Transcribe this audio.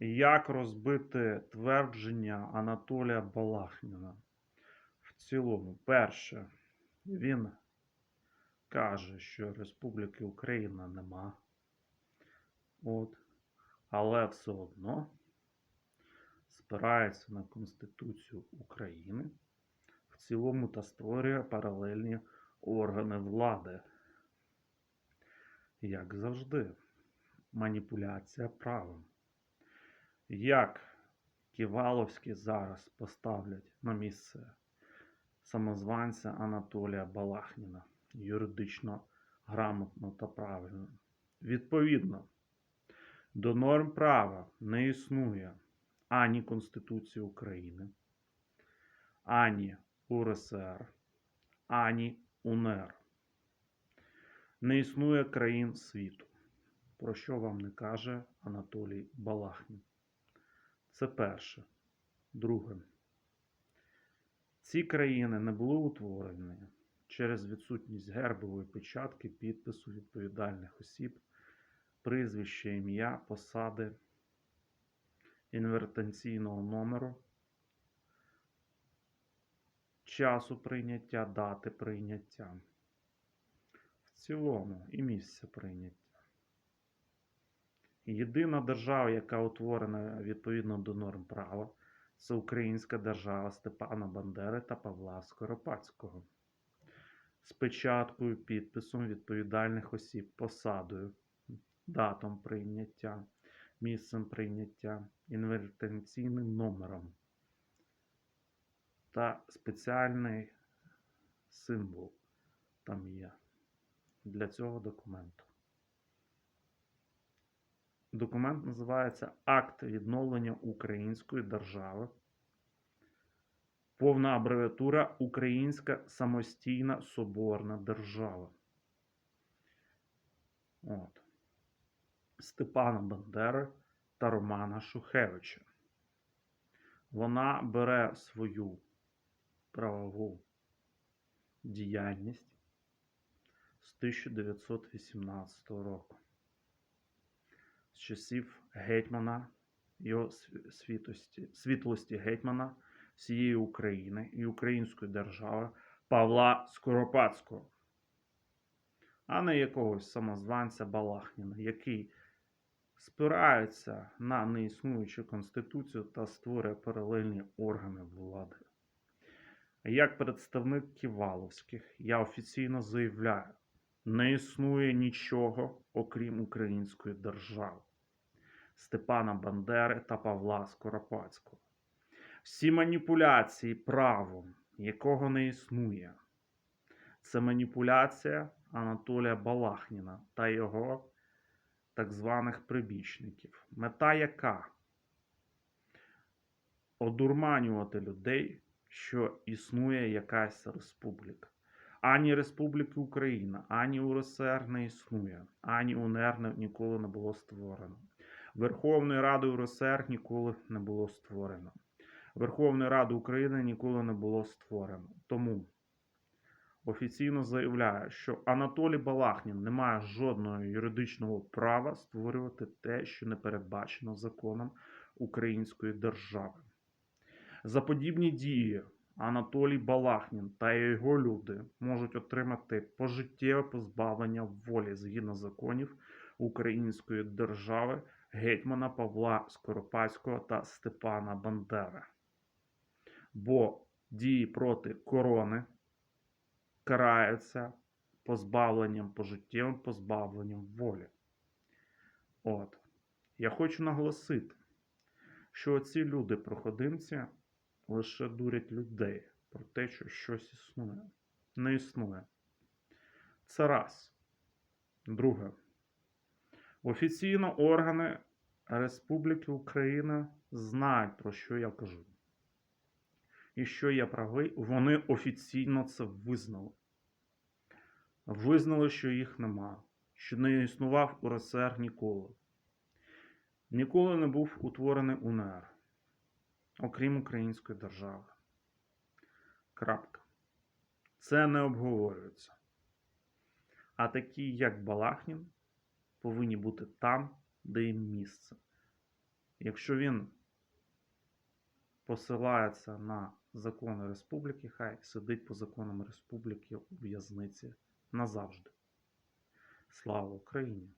Як розбити твердження Анатолія Балахніна? В цілому, перше, він каже, що Республіки Україна нема. От. Але все одно спирається на Конституцію України в цілому та створює паралельні органи влади. Як завжди, маніпуляція правом. Як Ківаловські зараз поставлять на місце самозванця Анатолія Балахніна юридично грамотно та правильно. Відповідно, до норм права не існує ані Конституції України, ані УРСР, ані УНР. Не існує країн світу, про що вам не каже Анатолій Балахнін. Це перше. Друге. Ці країни не були утворені через відсутність гербової печатки, підпису відповідальних осіб, прізвища, ім'я, посади, інвертаційного номеру, часу прийняття, дати прийняття. В цілому і місця прийняття. Єдина держава, яка утворена відповідно до норм права, це Українська держава Степана Бандери та Павла Скоропадського. З печаткою, підписом відповідальних осіб, посадою, датом прийняття, місцем прийняття, інвертаційним номером та спеціальний символ там є для цього документу. Документ називається Акт відновлення Української держави. Повна абревіатура Українська самостійна соборна держава. От. Степана Бандери та Романа Шухевича. Вона бере свою правову діяльність з 1918 року з часів гетьмана, його світлості, світлості гетьмана всієї України і Української держави Павла Скоропадського, а не якогось самозванця Балахніна, який спирається на неіснуючу конституцію та створює паралельні органи влади. Як представник Ківаловських, я офіційно заявляю, не існує нічого, окрім української держави, Степана Бандери та Павла Скоропадського. Всі маніпуляції правом, якого не існує, це маніпуляція Анатолія Балахніна та його так званих прибічників. Мета яка? Одурманювати людей, що існує якась республіка. Ані Республіки Україна, ані УРСР не існує, ані УНР ніколи не було створено. Верховної Ради УРСР ніколи не було створено. Верховної Ради України ніколи не було створено. Тому офіційно заявляю, що Анатолій Балахнін не має жодного юридичного права створювати те, що не передбачено законом Української держави. За подібні дії Анатолій Балахнін та його люди можуть отримати пожиттєве позбавлення волі згідно законів Української держави гетьмана Павла Скоропадського та Степана Бандери. Бо дії проти корони караються позбавленням, пожиттєвим позбавленням волі. От. Я хочу наголосити, що ці люди-проходимці лише дурять людей про те, що щось існує. Не існує. Це раз. Друге. Офіційно органи Республіки Україна знають, про що я кажу. І що я правий, вони офіційно це визнали. Визнали, що їх нема, що не існував УРСР ніколи. Ніколи не був утворений УНР окрім Української держави. Крапка. Це не обговорюється. А такі, як Балахнін, повинні бути там, де їм місце. Якщо він посилається на закони республіки, хай сидить по законам республіки у в'язниці назавжди. Слава Україні!